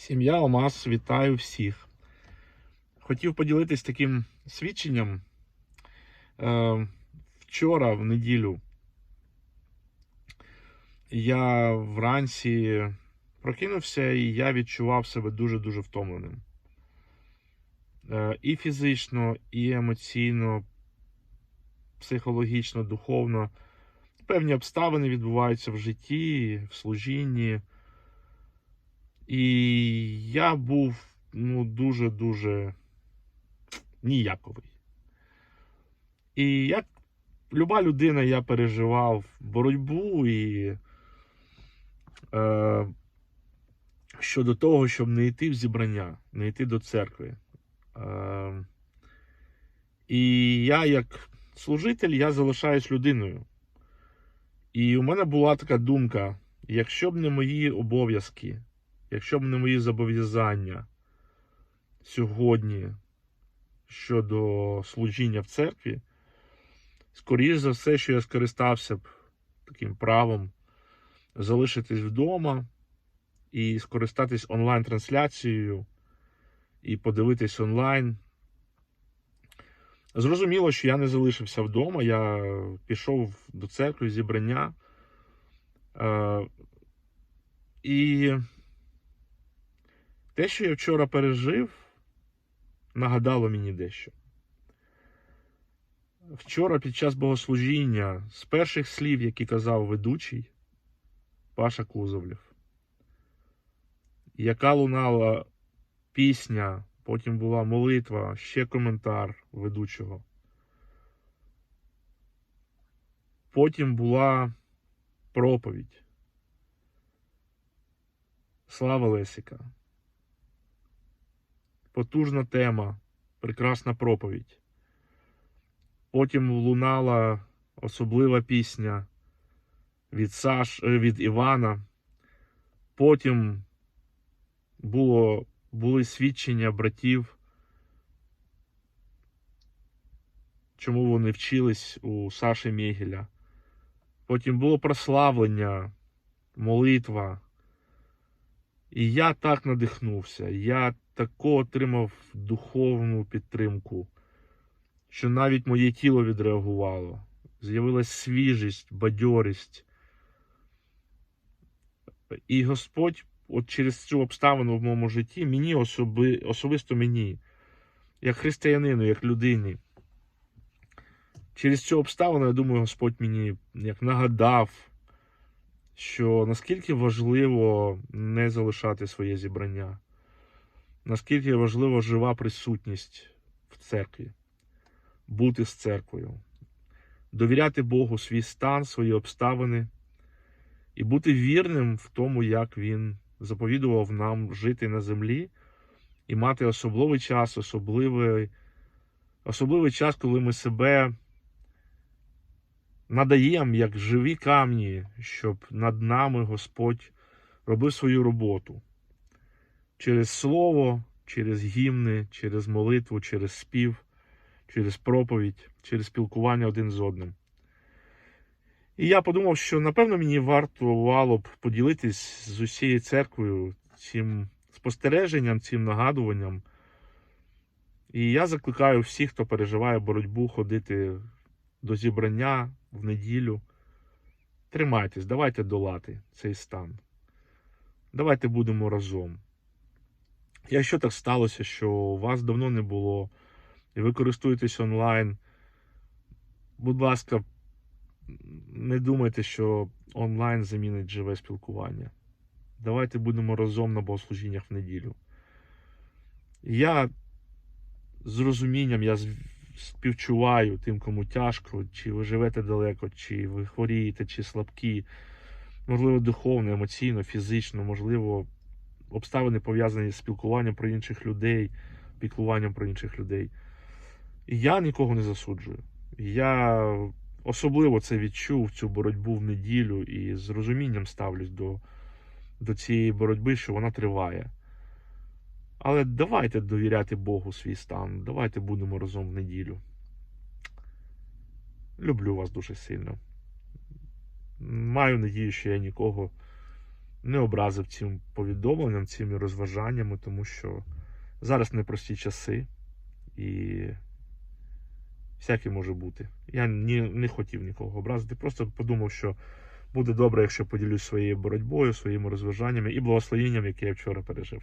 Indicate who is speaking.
Speaker 1: Сім'я Омас, вітаю всіх. Хотів поділитись таким свідченням. Е, вчора, в неділю, я вранці прокинувся і я відчував себе дуже-дуже втомленим. Е, і фізично, і емоційно, психологічно, духовно. Певні обставини відбуваються в житті, в служінні. І я був ну, дуже-дуже ніяковий. І як люба людина, я переживав боротьбу і е, щодо того, щоб не йти в зібрання, не йти до церкви. Е, і я, як служитель, я залишаюсь людиною. І у мене була така думка: якщо б не мої обов'язки, якщо б не мої зобов'язання сьогодні щодо служіння в церкві, скоріш за все, що я скористався б таким правом залишитись вдома і скористатись онлайн-трансляцією і подивитись онлайн. Зрозуміло, що я не залишився вдома, я пішов до церкви, зібрання. Е, і те, що я вчора пережив, нагадало мені дещо. Вчора під час богослужіння з перших слів, які казав ведучий Паша Кузовлєв, яка лунала пісня, потім була молитва, ще коментар ведучого. Потім була проповідь. Слава Лесіка. Потужна тема, прекрасна проповідь. Потім лунала особлива пісня від Саш, е, від Івана. Потім було, були свідчення братів, чому вони вчились у Саші Мєгеля. Потім було прославлення, молитва. І я так надихнувся, я тако отримав духовну підтримку, що навіть моє тіло відреагувало. З'явилась свіжість, бадьорість. І Господь, от через цю обставину в моєму житті, мені особи, особисто мені, як християнину, як людині, через цю обставину, я думаю, Господь мені як нагадав що наскільки важливо не залишати своє зібрання, наскільки важлива жива присутність в церкві, бути з церквою, довіряти Богу свій стан, свої обставини. І бути вірним в тому, як Він заповідував нам жити на землі і мати особливий час, особливий, особливий час, коли ми себе надаємо як живі камні, щоб над нами Господь робив свою роботу через слово, через гімни, через молитву, через спів, через проповідь, через спілкування один з одним. І я подумав, що напевно мені вартувало б поділитись з усією церквою цим спостереженням, цим нагадуванням. І я закликаю всіх, хто переживає боротьбу, ходити до зібрання в неділю. Тримайтесь, давайте долати цей стан. Давайте будемо разом. Якщо так сталося, що вас давно не було, і ви користуєтесь онлайн, будь ласка, не думайте, що онлайн замінить живе спілкування. Давайте будемо разом на богослужіннях в неділю. Я з розумінням, я співчуваю тим, кому тяжко, чи ви живете далеко, чи ви хворієте, чи слабкі, можливо, духовно, емоційно, фізично, можливо, обставини пов'язані з спілкуванням про інших людей, піклуванням про інших людей. І я нікого не засуджую. Я особливо це відчув, цю боротьбу в неділю, і з розумінням ставлюсь до, до цієї боротьби, що вона триває. Але давайте довіряти Богу свій стан. Давайте будемо разом в неділю. Люблю вас дуже сильно. Маю надію, що я нікого не образив цим повідомленням, цими розважаннями, тому що зараз непрості часи і всяке може бути. Я ні, не хотів нікого образити, просто подумав, що буде добре, якщо поділюсь своєю боротьбою, своїми розважаннями і благословенням, яке я вчора пережив.